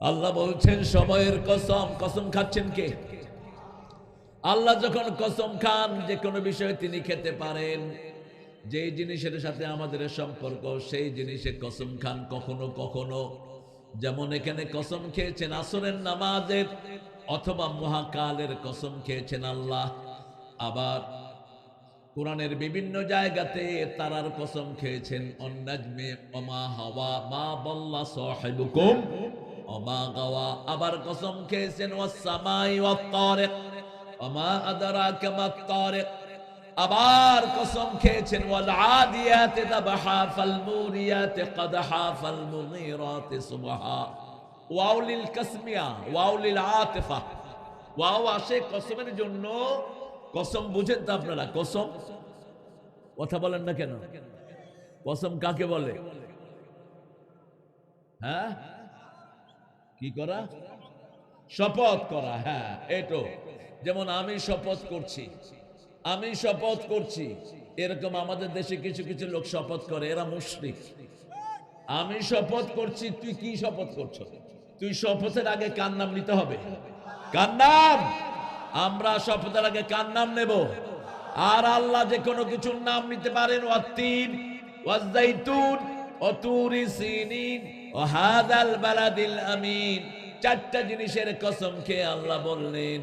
আল্লাহ বলছেন, সময়ের কসম কসম খাচ্ছেন কে? আল্লাহ যখন কসম খান, যে কোনো বিষয়ে তিনি খেতে পারেন। যেই জিনিসের সাথে আমাদের সম্পর্ক, সেই জিনিসে কসম খান কখনো কখনো। যেমন এখানে কসম খেয়েছেন আসরের নামাজের, অথবা মহাকালের কসম খেয়েছেন আল্লাহ। আবার কোরআনের বিভিন্ন জায়গাতে তারার কসম খেয়েছেন অন্নাজমে অমা হাওয়া মা বল্লা সাহেবুকুম। অমা গাওয়া আবার কসম খেয়েছেন ওয়াসামাই ওয়াত্তারিক অমা আদরাকা মাত্তারিক আবার কসম খেয়েছেন ওয়াল আদিয়াতে দাবহা ফাল মুরিয়াতে কদহা ফাল মুগীরাতে সুবহা ওয়াউলিল কাসমিয়া ওয়াউলিল আতিফা ওয়াও আসে কসমের জন্য কসম বুঝেন তো আপনারা কসম কথা বলেন না কেন কসম কাকে বলে হ্যাঁ কি করা? শপথ করা হ্যাঁ এটো। যেমন আমি শপথ করছি, আমি শপথ করছি, এরকম আমাদের দেশে কিছু কিছু লোক শপথ করে, এরা মুশরিক। আমি শপথ করছি, তুই কি শপথ করছ? তুই শপথের আগে কার নাম নিতে হবে? কার নাম? আমরা শপথের আগে কার নাম নেব? আর আল্লাহ যে কোনো কিছুর নাম নিতে পারেন, ওয়াত্তিন ওয়াজাইতুন অতুরি সিনিন। চারটা জিনিসের কসম খেয়ে আল্লাহ বললেন,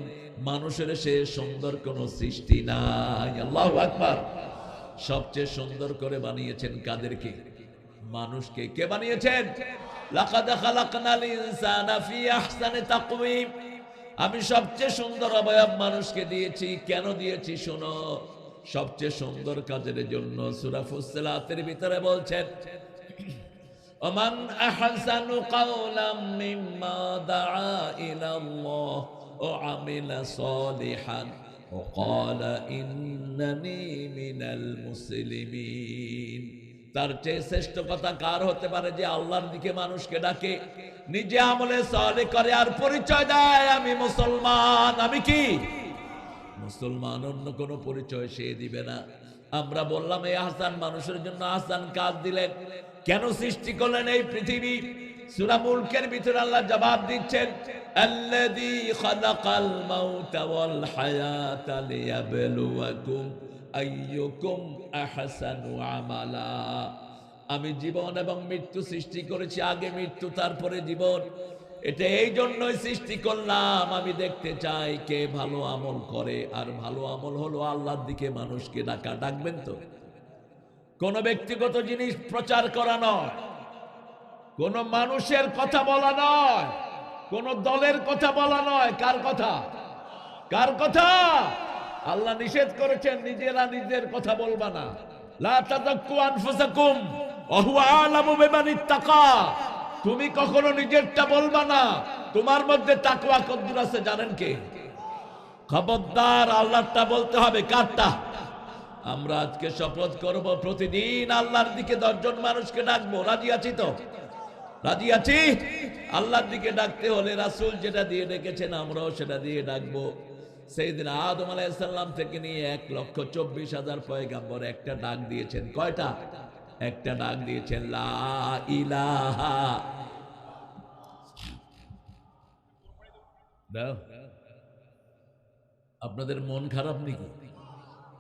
মানুষের সে সুন্দর কোন সৃষ্টি নাই। আল্লাহ আকবার। সবচেয়ে সুন্দর করে বানিয়েছেন কাদেরকে? মানুষকে কে বানিয়েছেন? আমি সবচেয়ে সুন্দর অবয়ব মানুষকে দিয়েছি। কেন দিয়েছি শোনো? সবচেয়ে সুন্দর কাজের জন্য সূরা ফুসসিলাতের ভিতরে বলছেন ومن أحسن قولا مما دعا إلى الله وعمل صالحا وقال إنني من المسلمين তার চেয়ে শ্রেষ্ঠ কথা কার হতে পারে যে আল্লাহর দিকে মানুষকে ডাকে নিজে আমলে সলে করে আর পরিচয় দেয় আমি মুসলমান আমি কি মুসলমান অন্য কোনো পরিচয় সে দিবে না আমরা বললাম এই আহসান মানুষের জন্য আহসান কাজ দিলেন কেন সৃষ্টি করলেন এই পৃথিবী? সূরা মুলকের ভিতরে আল্লাহ জবাব দিচ্ছেন আমালা। আমি জীবন এবং মৃত্যু সৃষ্টি করেছি, আগে মৃত্যু, তারপরে জীবন। এটা এই জন্যই সৃষ্টি করলাম, আমি দেখতে চাই কে ভালো আমল করে। আর ভালো আমল হলো আল্লাহর দিকে মানুষকে ডাকা। ডাকবেন তো? কোন ব্যক্তিগত জিনিস প্রচার করা নয়। কোন মানুষের কথা বলা নয়। কোন দলের কথা বলা নয়। কার কথা? কার কথা? আল্লাহ নিষেধ করেছেন, নিজেরা নিজের কথা বলবা না। তুমি কখনো নিজেরটা বলবা না। তোমার মধ্যে তাকওয়া কদ্দুর আছে, জানেন কে? খবরদার আল্লাহটা বলতে হবে কারটা? আমরা আজকে শপথ করব প্রতিদিন আল্লাহর দিকে দশজন মানুষকে ডাকবো। রাজি আছি তো? রাজি আছি? আল্লাহর দিকে ডাকতে হলে রাসূল যেটা দিয়ে ডেকেছেন আমরাও সেটা দিয়ে ডাকবো। সেই দিন আদম আলাইসাল্লাম থেকে নিয়ে এক লক্ষ চব্বিশ হাজার পয়গাম্বর একটা ডাক দিয়েছেন। কয়টা? একটা ডাক দিয়েছেন, লা ইলাহা আপনাদের মন খারাপ নাকি?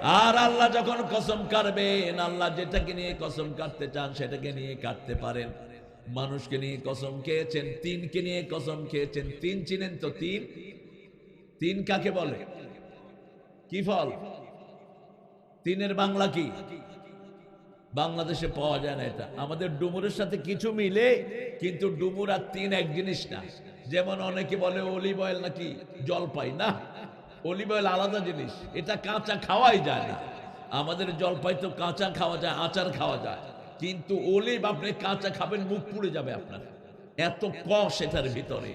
আর আল্লাহ যখন কসম কাটবেন, আল্লাহ যেটাকে নিয়ে কসম কাটতে চান সেটাকে নিয়ে কাটতে পারেন। মানুষকে নিয়ে কসম খেয়েছেন, তিনকে নিয়ে কসম খেয়েছেন। তিন চিনেন তো তিন। তিন কাকে বলে? কি ফল? তিনের বাংলা কি? বাংলাদেশে পাওয়া যায় না এটা। আমাদের ডুমুরের সাথে কিছু মিলে, কিন্তু ডুমুর আর তিন এক জিনিস না। যেমন অনেকে বলে, অলিভ অয়েল নাকি জলপাই, না? অলিভ অয়েল আলাদা জিনিস। এটা কাঁচা খাওয়াই যায় না। আমাদের জলপাই তো কাঁচা খাওয়া যায়, আচার খাওয়া যায়। কিন্তু অলিভ আপনি কাঁচা খাবেন, মুখ পুড়ে যাবে আপনার। এত কষ এটার ভিতরে।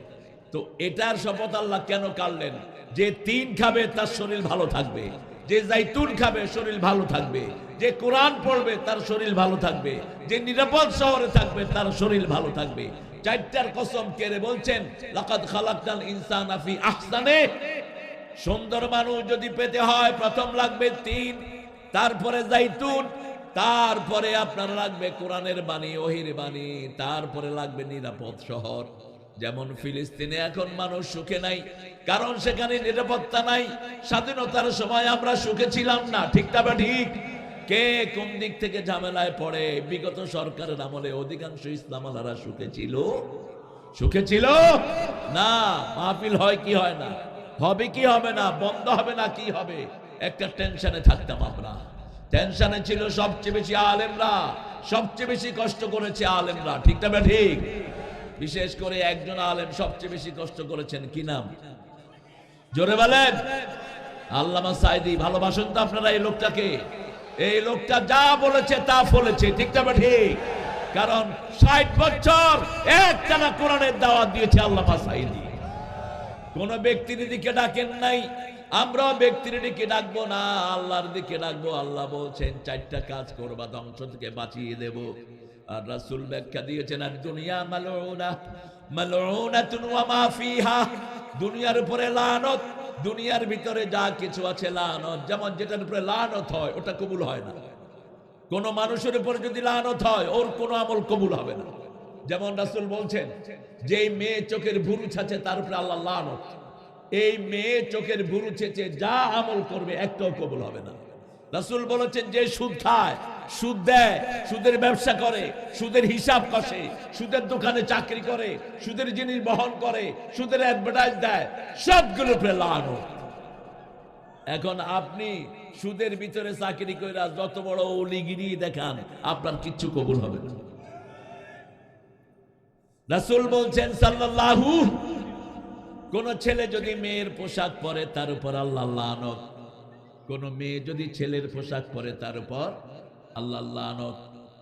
তো এটার শপথ আল্লাহ কেন কাটলেন যে তিন খাবে, তার শরীর ভালো থাকবে। যে জাইতুন খাবে, শরীর ভালো থাকবে। যে কোরআন পড়বে, তার শরীর ভালো থাকবে। যে নিরাপদ শহরে থাকবে, তার শরীর ভালো থাকবে। চারটার কসম কেড়ে বলছেন, লাকাদ খালাকনাল ইনসান আফি আহসানে। সুন্দর মানুষ যদি পেতে হয়, প্রথম লাগবে তিন, তারপরে জাইতুন, তারপরে আপনার লাগবে কোরআনের বাণী, ওহির বাণী, তারপরে লাগবে নিরাপদ শহর। যেমন ফিলিস্তিনে এখন মানুষ সুখে নাই, কারণ সেখানে নিরাপত্তা নাই, স্বাধীনতার সময় আমরা সুখে ছিলাম না, ঠিক না ঠিক? কে কোন দিক থেকে ঝামেলায় পড়ে? বিগত সরকারের আমলে অধিকাংশ ইসলাম সুখে ছিল? সুখে ছিল? না, মাহফিল হয় কি হয় না? হবে কি হবে না? বন্ধ হবে না কি হবে? একটা টেনশনে থাকতাম আমরা। টেনশনে ছিল সবচেয়ে বেশি আলেমরা, সবচেয়ে বেশি কষ্ট করেছে আলেমরা। ঠিক না ঠিক? বিশেষ করে একজন আলেম সবচেয়ে বেশি কষ্ট করেছেন। কি নাম? জোরে বলেন। আল্লামা সাইদি, ভালোবাসেন তো আপনারা এই লোকটাকে? এই লোকটা যা বলেছে তা ফলেছে ঠিক না ঠিক? কারণ ষাট বছর একটানা কোরআনের দাওয়াত দিয়েছে আল্লামা সাইদি। কোন ব্যক্তির দিকে ডাকেন নাই। আমরাও ব্যক্তির দিকে ডাকবো না, আল্লাহর দিকে ডাকবো। আল্লাহ বলছেন, চারটা কাজ করবা, ধ্বংস থেকে বাঁচিয়ে দেব। আর রাসূল ব্যাখ্যা দিয়েছেন, আর দুনিয়া মালউনা, মালউনাতুন ওয়া মা ফিহা। দুনিয়ার উপরে লানত, দুনিয়ার ভিতরে যা কিছু আছে লানত। যেমন যেটার উপরে লানত হয়, ওটা কবুল হয় না। কোন মানুষের উপর যদি লানত হয়, ওর কোনো আমল কবুল হবে না। যেমন রাসূল বলছেন যে মেয়ে চোখের ভুরু ছাছে তার উপরে আল্লাহ এই মেয়ে চোখের ভুরু ছেচে যা আমল করবে, একটাও কবুল হবে না। রাসূল বলেছেন যে সুদ খায়, সুদ দেয়, সুদের ব্যবসা করে, সুদের হিসাব কষে, সুদের দোকানে চাকরি করে, সুদের জিনিস বহন করে, সুদের অ্যাডভার্টাইজ দেয় সবগুলো লানত। এখন আপনি সুদের ভিতরে চাকরি করে যত বড় অলিগিরি দেখান, আপনার কিচ্ছু কবুল হবে না। রাসূল বলছেন সাল্লাল্লাহু, কোন ছেলে যদি মেয়ের পোশাক পরে তার উপর আল্লাহ লানত। কোন মেয়ে যদি ছেলের পোশাক পরে তার উপর আল্লাহ লানত।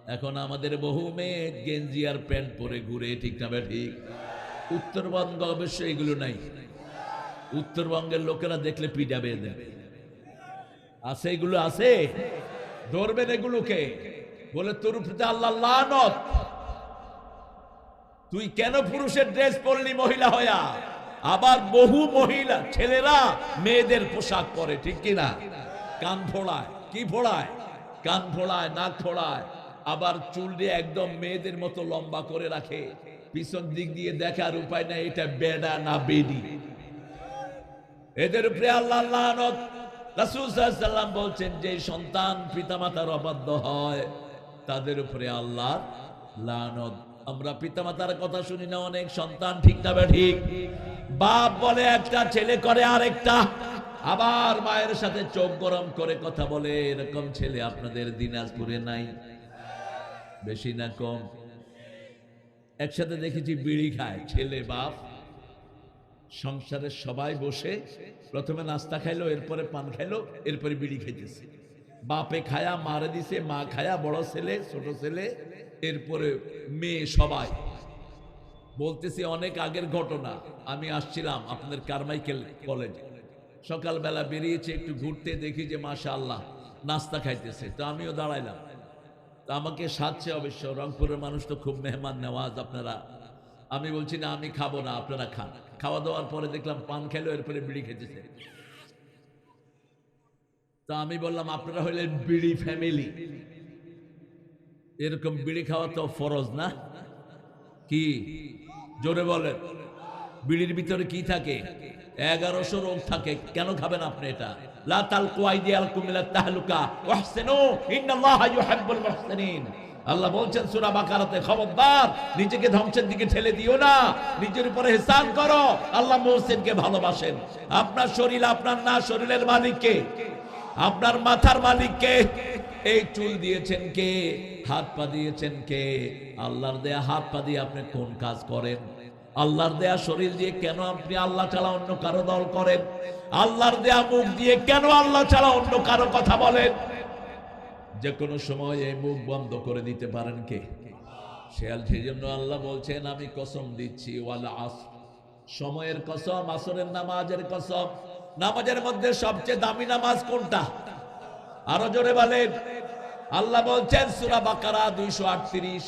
এখন আমাদের বহু মেয়ে গেঞ্জি আর প্যান্ট পরে ঘুরে, ঠিক না ঠিক। উত্তরবঙ্গ অবশ্য এগুলো নাই। উত্তরবঙ্গের লোকেরা দেখলে পিটাবে দেবে। আছে এগুলো আছে? ধরবেন এগুলোকে। বলে তোর উপরে আল্লাহ লানত। তুই কেন পুরুষের ড্রেস পরলি মহিলা হইয়া? আবার বহু মহিলা, ছেলেরা মেয়েদের পোশাক পরে, ঠিক কিনা কান ফোড়ায়। কি ফোড়ায়? কান ফোড়ায়, নাক ফোড়ায়। আবার চুল দিয়ে একদম মেয়েদের মতো লম্বা করে রাখে। পিছন দিক দিয়ে দেখার উপায় নাই, এটা বেডা না বেডি। এদের উপরে আল্লাহ লানত। রাসূল সাল্লাল্লাহু বলছেন, যে সন্তান পিতামাতার অবাধ্য হয়, তাদের উপরে আল্লাহ লানত। আমরা পিতামাতার কথা শুনি না, অনেক সন্তান, ঠিক না ঠিক? বাপ বলে একটা, ছেলে করে আরেকটা। আবার মায়ের সাথে চোখ গরম করে কথা বলে, এরকম ছেলে আপনাদের দিনাজপুরে নাই? বেশি না কম? একসাথে দেখেছি বিড়ি খায়, ছেলে, বাপ। সংসারের সবাই বসে, প্রথমে নাস্তা খাইলো, এরপরে পান খাইলো, এরপরে বিড়ি খাইতেছে। বাপে খায়া, মারে দিছে, মা খায়া, বড় ছেলে, ছোট ছেলে। এরপরে মেয়ে সবাই। বলতেছি, অনেক আগের ঘটনা। আমি আসছিলাম আপনাদের কারমাইকেল কলেজে। সকালবেলা বেরিয়েছে, একটু ঘুরতে দেখি যে মাশা আল্লাহ নাস্তা খাইতেছে। তো আমিও দাঁড়াইলাম। তা আমাকে সাজছে অবশ্য। রংপুরের মানুষ তো খুব মেহমান নেওয়াজ আপনারা। আমি বলছি, না, আমি খাব না, আপনারা খান। খাওয়া দাওয়ার পরে দেখলাম পান খেলো, এরপরে বিড়ি খেতেছে। তা আমি বললাম, আপনারা হইলেন বিড়ি ফ্যামিলি। এরকম বিড়ি খাওয়া তো ফরজ না? কি? জোরে বলেন। বিড়ির ভিতরে কি থাকে? এগারোশো রোগ থাকে। কেন খাবেন আপনি এটা? আল্লাহ বলছেন নিজেকে ধ্বংসের দিকে ঠেলে দিও না। নিজের উপরে করো। আল্লাহ ভালোবাসেন। আপনার শরীর, আপনার না শরীরের মালিক কে আপনার মাথার মালিক কে এই চুল দিয়েছেন কে? হাত পা দিয়েছেন কে? আল্লাহর দেয়া হাত পা দিয়ে আপনি কোন কাজ করেন? আল্লাহর দেয়া শরীর দিয়ে কেন আপনি আল্লাহ ছাড়া অন্য কারও দল করেন? আল্লাহর দেয়া মুখ দিয়ে কেন আল্লাহ ছাড়া অন্য কারও কথা বলেন? যে কোনো সময় এই মুখ বন্ধ করে দিতে পারেন কে? শেয়াল সেই জন্য আল্লাহ বলছেন, আমি কসম দিচ্ছি, ওয়ালা আস সময়ের কসম, আসরের নামাজের কসম। নামাজের মধ্যে সবচেয়ে দামি নামাজ কোনটা? আরও জোরে বলেন। আল্লাহ বলছেন, সূরা বাকারা 238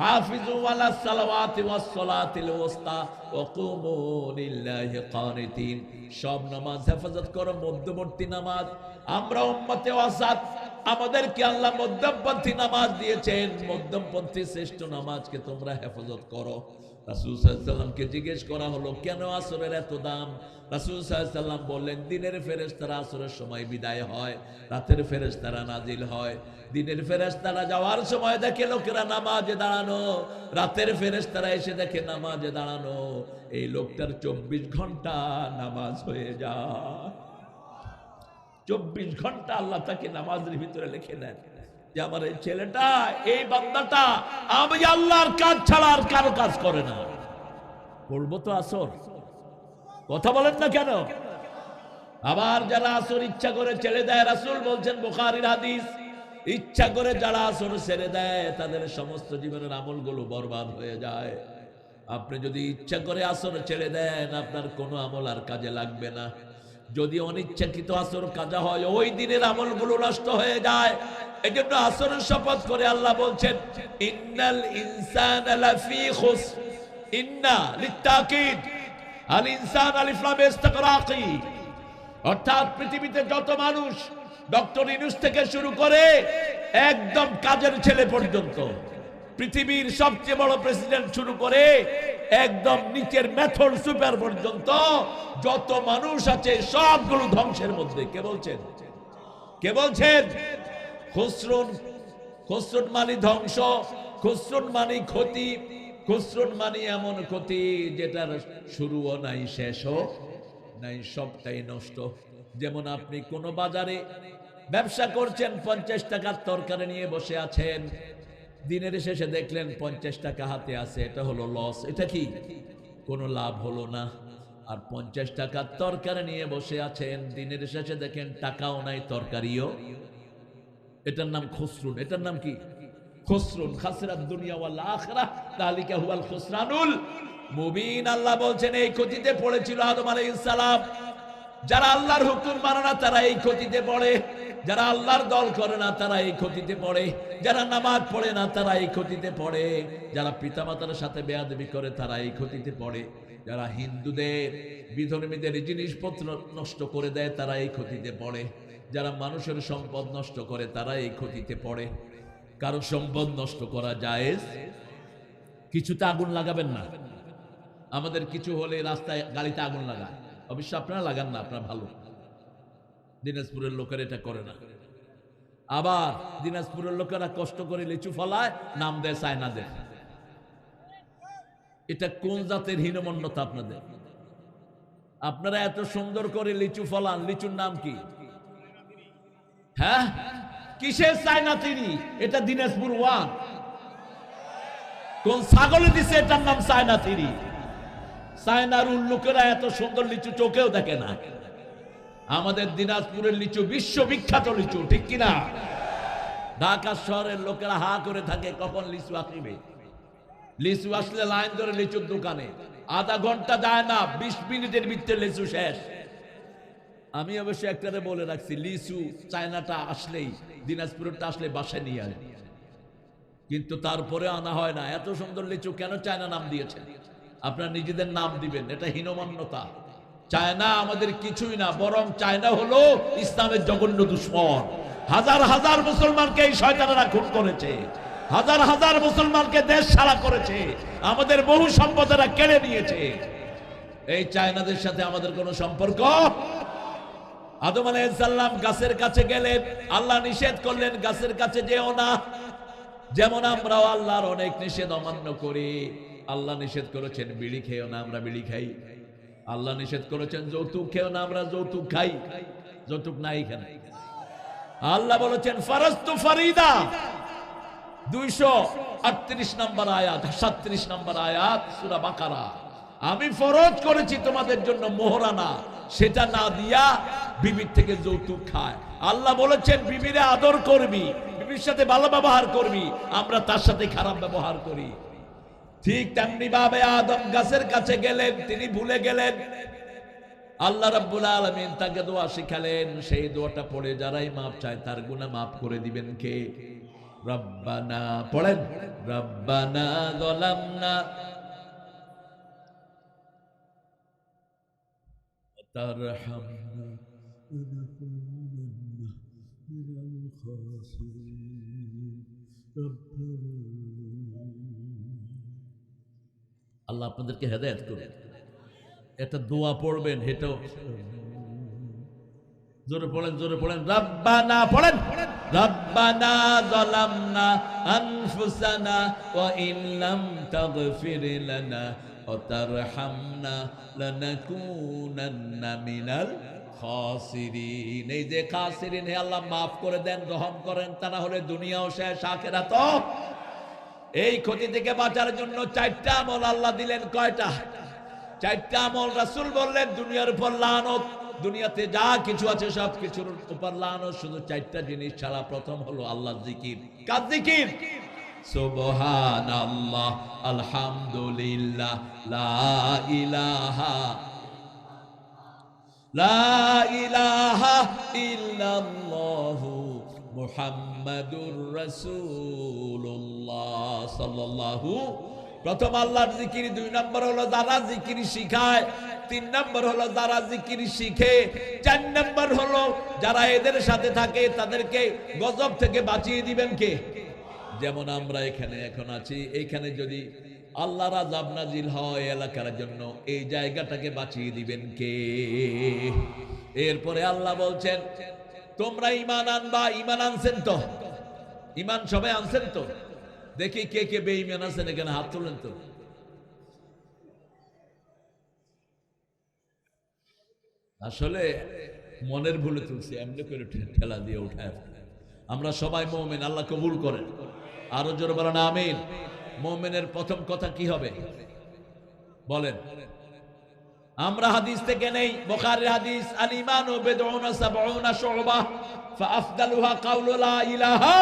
হাফিজু আলা সালাওয়াতি ওয়াস সালাতিল ওয়াসতা ওয়া কুমু লিল্লাহি সব নামাজ হেফাজত করো, মধ্যবর্তী নামাজ। আমরা মধ্যমপন্থী নামাজ দিয়েছেন। মধ্যমপন্থী শ্রেষ্ঠ নামাজকে তোমরা হেফাজত করো। রাসূল সাল্লামকে জিজ্ঞেস করা হলো, কেন আসরের এত দাম? রাসূল সাল্লাম বললেন, দিনের ফেরেশতারা আসরের সময় বিদায় হয়, রাতের ফেরেশতারা নাজিল হয়। দিনের ফেরেশতারা যাওয়ার সময় দেখে লোকেরা নামাজে দাঁড়ানো, রাতের ফেরেশতারা এসে দেখে নামাজে দাঁড়ানো। এই লোকটার চব্বিশ ঘণ্টা নামাজ হয়ে যায়। চব্বিশ ঘণ্টা আল্লাহ তাকে নামাজের ভিতরে লিখে নেন যে আমার এই ছেলেটা, এই বান্দাটা, আমি আল্লাহর কাজ ছাড়া আর কারও কাজ করে না। পড়ব তো আসর। কথা বলেন না কেন? আবার যারা আসর ইচ্ছা করে ছেড়ে দেয়, রাসূল বলছেন বোখারির হাদিস, ইচ্ছা করে যারা আসর ছেড়ে দেয়, তাদের সমস্ত জীবনের আমলগুলো বরবাদ হয়ে যায়। আপনি যদি ইচ্ছা করে আসর ছেড়ে দেন, আপনার কোনো আমল আর কাজে লাগবে না। যদি অনিচ্ছাকৃত আসর কাজা হয়, ওই দিনের আমলগুলো নষ্ট হয়ে যায়। এই জন্য আসরের শপথ করে আল্লাহ বলছেন, ইন্নাল ইনসান ইন্না লিত্তাকিদ। আল ইনসান আলিফ লাম ইস্তিকরাকি। অর্থাৎ পৃথিবীতে যত মানুষ ডক্টর ইনুস থেকে শুরু করে একদম কাজের ছেলে পর্যন্ত, পৃথিবীর সবচেয়ে বড় প্রেসিডেন্ট শুরু করে একদম নিচের মেথড সুপার পর্যন্ত যত মানুষ আছে সবগুলো ধ্বংসের মধ্যে। কে বলছেন? কে বলছেন? খুসরুন খুসরুন মানে ধ্বংস, খুসরুন মানে ক্ষতি, খুসরুন মানে এমন ক্ষতি যেটার শুরুও নাই, শেষও নাই, সবটাই নষ্ট। যেমন আপনি কোন বাজারে ব্যবসা করছেন, পঞ্চাশ টাকার তরকারি নিয়ে বসে আছেন দিনের শেষে দেখলেন পঞ্চাশ টাকা হাতে আছে, এটা হলো লস এটা কি? কোনো লাভ হলো না। আর পঞ্চাশ টাকার তরকারি নিয়ে বসে আছেন, দিনের শেষে দেখেন টাকাও নাই, তরকারিও। এটার নাম খসরুন। এটার নাম কি? খসরুন। খাসরাত দুনিয়া ওয়াল আখিরা তালিকা হুয়াল খুসরানুল। মুবিন আল্লাহ বলছেন, এই ক্ষতিতে পড়েছিল আদম আলাইহিস সালাম। যারা আল্লাহর হুকুম মানে না, তারা এই ক্ষতিতে পড়ে। যারা আল্লাহর দল করে না, তারা এই ক্ষতিতে পড়ে। যারা নামাজ পড়ে না, তারা এই ক্ষতিতে পড়ে। যারা পিতামাতার সাথে বেয়াদবি করে, তারা এই ক্ষতিতে পড়ে। যারা হিন্দুদের, বিধর্মীদের জিনিসপত্র নষ্ট করে দেয়, তারা এই ক্ষতিতে পড়ে। যারা মানুষের সম্পদ নষ্ট করে, তারা এই ক্ষতিতে পড়ে। কারও সম্পদ নষ্ট করা যায় কিছুতে আগুন লাগাবেন না। আমাদের কিছু হলে রাস্তায় গাড়িতে আগুন লাগায়। অবশ্য আপনারা লাগান না, আপনার ভালো। দিনাজপুরের লোকের এটা করে না। আবার দিনাজপুরের লোকেরা কষ্ট করে লিচু ফলায়, নাম দেয়, চায়না দেয়। এটা কোন জাতের হীনমন্যতা আপনাদের? আপনারা এত সুন্দর করে লিচু ফলান, লিচুর নাম কি? হ্যাঁ? কিসের চায়না তিনি? এটা দিনাজপুর ওয়ান। কোন ছাগলে দিছে এটার নাম চায়না থিরি চায়নার লোকেরা এত সুন্দর লিচু চোখেও দেখে না। আমাদের দিনাজপুরের লিচু বিশ্ববিখ্যাত লিচু, ঠিক কিনা? ঢাকা শহরের লোকেরা হা করে থাকে, কখন লিচু আসবে লিচু আসলে লাইন ধরে লিচুর দোকানে। আধা ঘণ্টা যায় না, বিশ মিনিটের ভিতরে লিচু শেষ। আমি অবশ্য একটারে বলে রাখছি, লিচু চায়নাটা আসলেই দিনাজপুরটা আসলে বাসায় নিয়ে আসে কিন্তু তারপরে আনা হয় না। এত সুন্দর লিচু কেন চায়না নাম দিয়েছেন? আপনার নিজেদের নাম দিবেন, এটা হীনমান্যতা। চায়না আমাদের কিছুই না, বরং চায়না হলো ইসলামের জঘন্য দুশ্মন। হাজার হাজার মুসলমানকে এই শয়তানেরা খুন করেছে। হাজার হাজার মুসলমানকে দেশ ছাড়া করেছে। আমাদের বহু সম্পদেরা কেড়ে নিয়েছে। এই চায়নাদের সাথে আমাদের কোনো সম্পর্ক? আদম আলাইসাল্লাম গাছের কাছে গেলেন, আল্লাহ নিষেধ করলেন, গাছের কাছে যেও না। যেমন আমরাও আল্লাহর অনেক নিষেধ অমান্য করি। আল্লাহ নিষেধ করেছেন, বিড়ি খেয়েও না, আমরা বিড়ি খাই। আল্লাহ নিষেধ করেছেন, যৌতুক খেয়েও না, আমরা যৌতুক খাই। যৌতুক নাই খান আল্লাহ বলেছেন, ফারাস্তু ফারিদা। দুইশো আটত্রিশ নম্বর আয়াত সাত্রিশ নম্বর আয়াত, সুরা বাকারা। আমি ফরজ করেছি তোমাদের জন্য মোহরানা, সেটা না দিয়া বিবির থেকে যৌতুক খায়। আল্লাহ বলেছেন, বিবিরে আদর করবি, বিবির সাথে ভালো ব্যবহার করবি, আমরা তার সাথে খারাপ ব্যবহার করি। ঠিক তেমনি ভাবে আদম গাছের কাছে গেলেন, তিনি ভুলে গেলেন। আল্লাহ রাব্বুল আলামিন তাকে দোয়া শিখালেন, সেই দোয়াটা পড়ে যারাই মাপ চায় তার গুনাহ মাফ করে দিবেন কে? রব্বানা, পড়েন। রব্বানা যালামনা। তারহামনা আল্লাহ আপনাদেরকে হেদায়ত করুন এটা দোয়া পড়বেন, হেটাও। জোরে পড়েন জোরে পড়েন। রব্বানা পড়েন। রব্বানা যালামনা আনফুসানা ওয়া ইন লাম তাগফির লানা ওয়া তারহামনা লানাকুনান্না মিনাল খাসিরিন। এই যে খাসিরিন, হে আল্লাহ maaf করে দেন রহম করেন তারা হলে দুনিয়াও শেষ, আখিরাতও এই ক্ষতি থেকে বাঁচার জন্য চারটা আমল আল্লাহ দিলেন, কয়টা? চারটা আমল রাসূল বললেন, দুনিয়ার উপর লানত, দুনিয়াতে যা কিছু আছে সব কিছুর উপর লানত, শুধু চারটা জিনিস ছাড়া প্রথম হলো আল্লাহর জিকির। কার জিকির? সুবহানাল্লাহ, আলহামদুলিল্লাহ, লা ইলাহা লা ইলাহা ইল্লাল্লাহু মুহাম্মাদুর রাসূলুল্লাহ সাল্লাল্লাহু, প্রথম আল্লাহর জিকির, দুই নম্বর হলো যারা জিকির শিখায়, তিন নম্বর হলো যারা জিকির শিখে, চার নম্বর হলো যারা এদের সাথে থাকে, তাদেরকে গজব থেকে বাঁচিয়ে দিবেন কে? যেমন আমরা এখানে এখন আছি এইখানে যদি আল্লাহ আজাব নাজিল হয় এলাকার জন্য, এই জায়গাটাকে বাঁচিয়ে দিবেন কে? এরপরে আল্লাহ বলছেন তোমরা ইমান আনবা ইমান আনছেন তো? ইমান সবাই আনছেন তো? দেখি কে কে বেঈমান আছেন এখানে, হাত তুলেন তো। আসলে মনের ভুলে তুলছি, এমনি করে ঠেলা দিয়ে উঠায়। আমরা সবাই মোমেন, আল্লাহ কবুল করেন। আরও জোর বলেন, আমিন। মোমেনের প্রথম কথা কি হবে? বলেন। আমরা হাদিস থেকে নেই, বুখারীর হাদিস আল ঈমানু বিদউনা সাবউনা শুবা, ফাআফদালুহা কাউলু লা ইলাহা,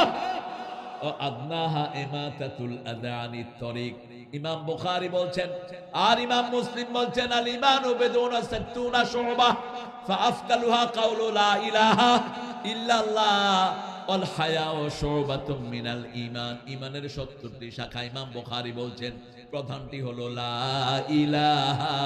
ও আদনাহা ইমাতাতুল আদা আনিত তরিক। ইমাম বুখারী বলছেন, আর ইমাম মুসলিম বলছেন আল ঈমানু বিদউনা সাত্তুনা শুবা, ফাআফদালুহা কাউলু লা ইলাহা ইল্লাল্লাহ ওয়াল হায়াউ শুবাতুম মিনাল ঈমান। ঈমানের 70টি শাখা ইমাম বুখারী বলছেন, প্রধানটি হলো লা ইলাহা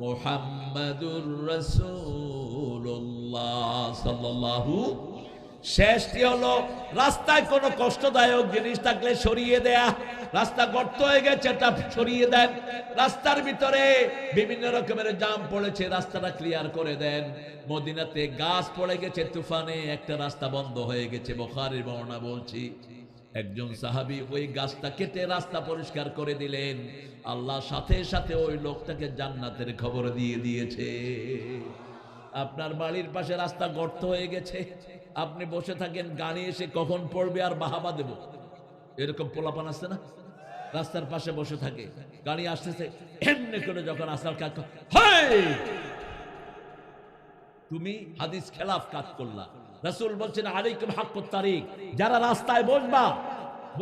মুহাম্মাদুর শেষটি হলো, রাস্তায় কোনো কষ্টদায়ক জিনিস থাকলে সরিয়ে দেয়া। রাস্তা গর্ত হয়ে গেছে, এটা সরিয়ে দেন। রাস্তার ভিতরে বিভিন্ন রকমের জাম পড়েছে, রাস্তাটা ক্লিয়ার করে দেন। মদিনাতে গাছ পড়ে গেছে, তুফানে একটা রাস্তা বন্ধ হয়ে গেছে, বখারির বর্ণনা বলছি। একজন সাহাবি ওই গাছটা কেটে রাস্তা পরিষ্কার করে দিলেন। আল্লাহ সাথে সাথে ওই লোকটাকে জান্নাতের খবর দিয়ে দিয়েছে। আপনার বাড়ির পাশে রাস্তা গর্ত হয়ে গেছে। আপনি বসে থাকেন, গাড়ি এসে কখন পড়বে আর বাহাবা দেব? এরকম পোলাপান আসছে না? রাস্তার পাশে বসে থাকে, গাড়ি আসতেছে, এমনি করে যখন আসার কাজ তুমি হাদিস খেলাফ কাজ করলা? রাসূল বলছেন, আলাইকুম হাক্কুত তারিক। যারা রাস্তায় বসবা,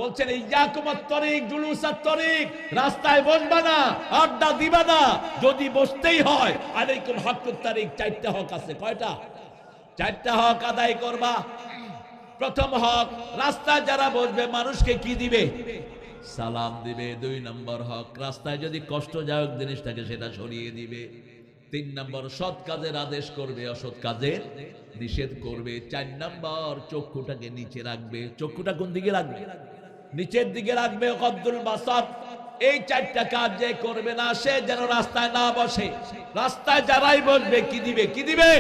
বলছেন ইয়াকুমাত তরিক জুলুসাত তরিক রাস্তায় বসবা না, আড্ডা দিবা না, যদি বসতেই হয়, আলাইকুম হাক্কুত তারিক। চারটা হক আছে, কয়টা? চারটা হক আদায় করবা। প্রথম হক, রাস্তায় যারা বসবে, মানুষকে কি দিবে? সালাম দিবে, দুই নম্বর হক, রাস্তায় যদি কষ্টদায়ক জিনিসটাকে সেটা সরিয়ে দিবে। তিন নম্বর, সৎ কাজের আদেশ করবে, অসৎ কাজের নিষেধ করবে। চার নম্বর, চক্ষুটাকে নিচে রাখবে। চক্ষুটা কোন দিকে রাখবে? নিচের দিকে রাখবে কদ্দুল বাসার। এই চারটা কাজ যে করবে না, সে যেন রাস্তায় না বসে। রাস্তায় যারাই বসবে, কি দিবে? কি দিবে?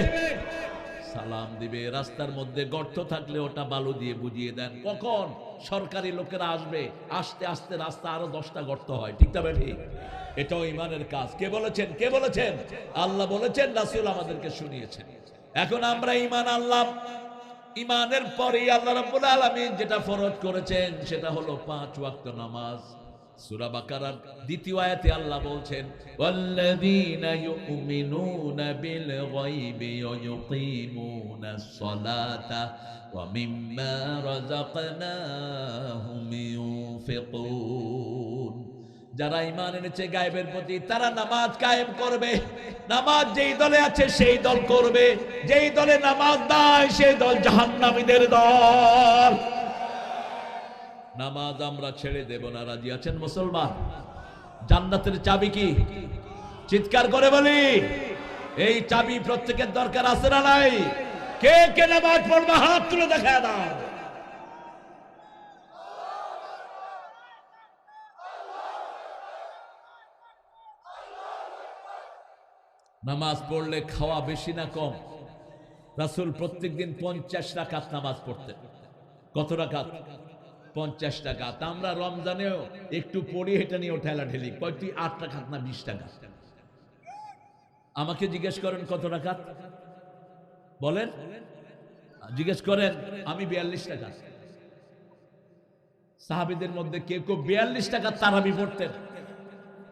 সালাম দিবে। রাস্তার মধ্যে গর্ত থাকলে ওটা বালু দিয়ে বুঝিয়ে দেন। কখন? সরকারি লোকেরা আসবে, আস্তে আস্তে রাস্তা আরও দশটা গর্ত হয়। ঠিক তবে ঠিক এটাও ইমানের কাজ। কে বলেছেন? কে বলেছেন? আল্লাহ বলেছেন, রাসূল আমাদেরকে শুনিয়েছেন। এখন আমরা ইমান আল্লাহ ইমানের পরে আল্লাহ রাব্বুল আলামিন যেটা ফরজ করেছেন, সেটা হলো পাঁচ ওয়াক্ত নামাজ। সূরা বাকারার দ্বিতীয় আয়াতে আল্লাহ বলছেন, ওয়াল্লাযীনা ইউমিনুনা বিল গায়বি ওয়া সালাতা ওয়া মিম্মা রাযাকনাহুম ইউনফিকুন যারা ইমান এনেছে গায়েবের প্রতি, তারা নামাজ কায়েম করবে। নামাজ যেই দলে আছে, সেই দল করবে। যেই দলে নামাজ নাই, সেই দল জাহান্নামীদের দল। নামাজ আমরা ছেড়ে দেব না, রাজি আছেন মুসলমান? জান্নাতের চাবি কি? চিৎকার করে বলি, এই চাবি প্রত্যেকের দরকার আছে না নাই? কে কে নামাজ পড়বে, হাত তুলে দেখা দাও। নামাজ পড়লে খাওয়া বেশি না কম? রাসুল প্রত্যেকদিন পঞ্চাশ রাকাত নামাজ পড়তেন। কত রাকাত? পঞ্চাশ টাকা তা আমরা রমজানেও একটু পড়ি এটা নিয়ে ঠেলা ঠেলি। কয়, তুই আট টাকা না বিশ টাকা? আমাকে জিজ্ঞেস করেন, কত টাকা বলেন, জিজ্ঞেস করেন, আমি বিয়াল্লিশ টাকা। সাহাবিদের মধ্যে কেউ কেউ, বিয়াল্লিশ টাকা তারাবি পড়তেন।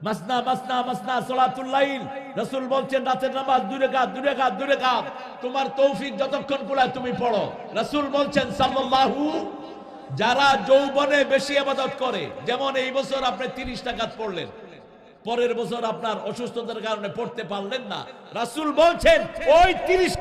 মাসনা মাসনা মাসনা সলাতুল্লাইল রাসূল বলছেন, রাতের নামাজ দূরে কাত দূরে কাত দূরে কাত তোমার তৌফিক যতক্ষণ কুলায় তুমি পড়ো। রাসূল বলছেন, সাল্লাল্লাহু যারা যৌবনে বেশি আবাদত করে, যেমন এই বছর আপনি 30 টাকা পড়লেন, পরের বছর আপনার অসুস্থতার কারণে পড়তে পারলেন না। রাসুল বলছেন, ওই 30